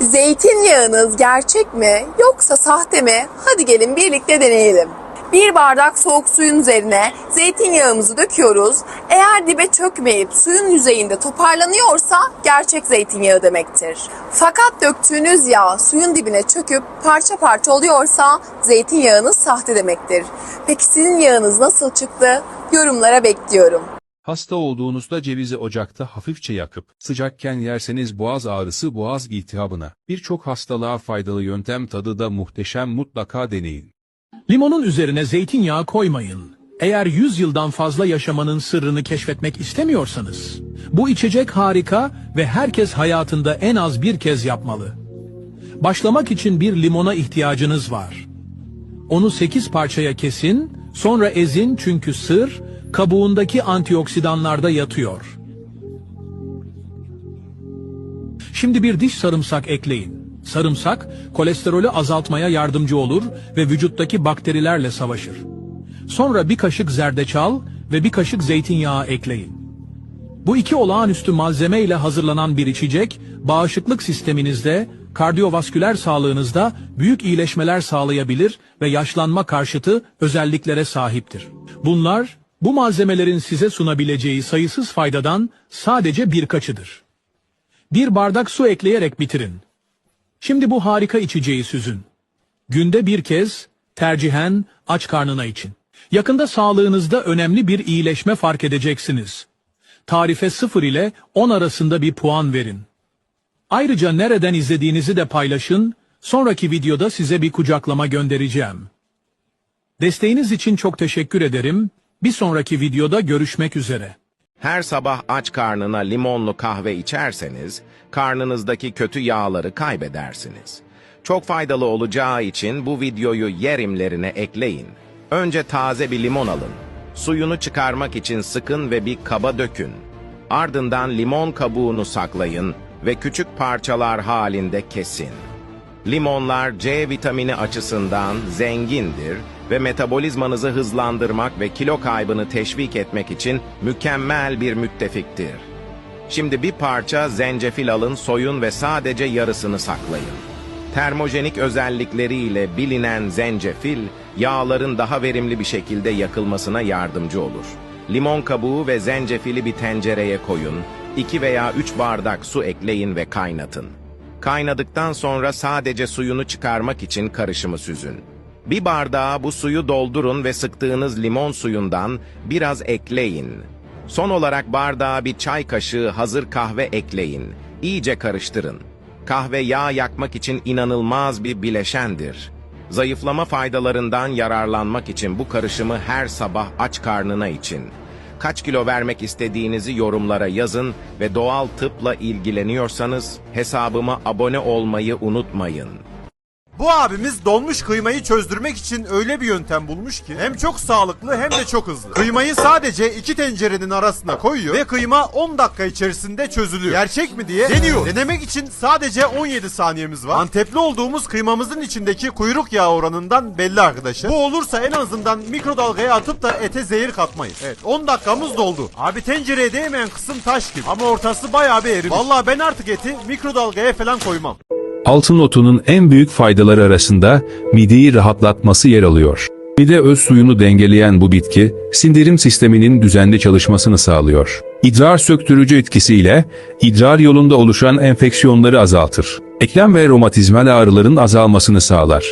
Zeytinyağınız gerçek mi yoksa sahte mi? Hadi gelin birlikte deneyelim. Bir bardak soğuk suyun üzerine zeytinyağımızı döküyoruz. Eğer dibe çökmeyip suyun yüzeyinde toparlanıyorsa gerçek zeytinyağı demektir. Fakat döktüğünüz yağ suyun dibine çöküp parça parça oluyorsa zeytinyağınız sahte demektir. Peki sizin yağınız nasıl çıktı? Yorumlara bekliyorum. Hasta olduğunuzda cevizi ocakta hafifçe yakıp sıcakken yerseniz boğaz ağrısı boğaz iltihabına birçok hastalığa faydalı yöntem tadı da muhteşem mutlaka deneyin. Limonun üzerine zeytinyağı koymayın. Eğer 100 yıldan fazla yaşamanın sırrını keşfetmek istemiyorsanız, bu içecek harika ve herkes hayatında en az bir kez yapmalı. Başlamak için bir limona ihtiyacınız var. Onu 8 parçaya kesin, sonra ezin çünkü sır, kabuğundaki antioksidanlarda yatıyor. Şimdi bir diş sarımsak ekleyin. Sarımsak, kolesterolü azaltmaya yardımcı olur ve vücuttaki bakterilerle savaşır. Sonra bir kaşık zerdeçal ve bir kaşık zeytinyağı ekleyin. Bu iki olağanüstü malzeme ile hazırlanan bir içecek, bağışıklık sisteminizde, kardiyovasküler sağlığınızda büyük iyileşmeler sağlayabilir ve yaşlanma karşıtı özelliklere sahiptir. Bunlar, bu malzemelerin size sunabileceği sayısız faydadan sadece birkaçıdır. Bir bardak su ekleyerek bitirin. Şimdi bu harika içeceği süzün. Günde bir kez, tercihen aç karnına için. Yakında sağlığınızda önemli bir iyileşme fark edeceksiniz. Tarife 0 ile 10 arasında bir puan verin. Ayrıca nereden izlediğinizi de paylaşın, sonraki videoda size bir kucaklama göndereceğim. Desteğiniz için çok teşekkür ederim. Bir sonraki videoda görüşmek üzere. Her sabah aç karnına limonlu kahve içerseniz, karnınızdaki kötü yağları kaybedersiniz. Çok faydalı olacağı için bu videoyu yerimlerine ekleyin. Önce taze bir limon alın. Suyunu çıkarmak için sıkın ve bir kaba dökün. Ardından limon kabuğunu saklayın ve küçük parçalar halinde kesin. Limonlar C vitamini açısından zengindir ve metabolizmanızı hızlandırmak ve kilo kaybını teşvik etmek için mükemmel bir müttefiktir. Şimdi bir parça zencefil alın, soyun ve sadece yarısını saklayın. Termojenik özellikleriyle bilinen zencefil, yağların daha verimli bir şekilde yakılmasına yardımcı olur. Limon kabuğu ve zencefili bir tencereye koyun, 2 veya 3 bardak su ekleyin ve kaynatın. Kaynadıktan sonra sadece suyunu çıkarmak için karışımı süzün. Bir bardağa bu suyu doldurun ve sıktığınız limon suyundan biraz ekleyin. Son olarak bardağa bir çay kaşığı hazır kahve ekleyin. İyice karıştırın. Kahve yağ yakmak için inanılmaz bir bileşendir. Zayıflama faydalarından yararlanmak için bu karışımı her sabah aç karnına için. Kaç kilo vermek istediğinizi yorumlara yazın ve doğal tıpla ilgileniyorsanız hesabıma abone olmayı unutmayın. Bu abimiz donmuş kıymayı çözdürmek için öyle bir yöntem bulmuş ki hem çok sağlıklı hem de çok hızlı. Kıymayı sadece iki tencerenin arasına koyuyor ve kıyma 10 dakika içerisinde çözülüyor. Gerçek mi diye deniyor. Denemek için sadece 17 saniyemiz var. Antepli olduğumuz kıymamızın içindeki kuyruk yağı oranından belli arkadaşlar. Bu olursa en azından mikrodalgaya atıp da ete zehir katmayız. Evet 10 dakikamız doldu. Abi tencereye değmeyen kısım taş gibi ama ortası bayağı bir erimiş. Vallahi ben artık eti mikrodalgaya falan koymam. Altın otunun en büyük faydaları arasında mideyi rahatlatması yer alıyor. Mide öz suyunu dengeleyen bu bitki, sindirim sisteminin düzenli çalışmasını sağlıyor. İdrar söktürücü etkisiyle idrar yolunda oluşan enfeksiyonları azaltır. Eklem ve romatizmal ağrıların azalmasını sağlar.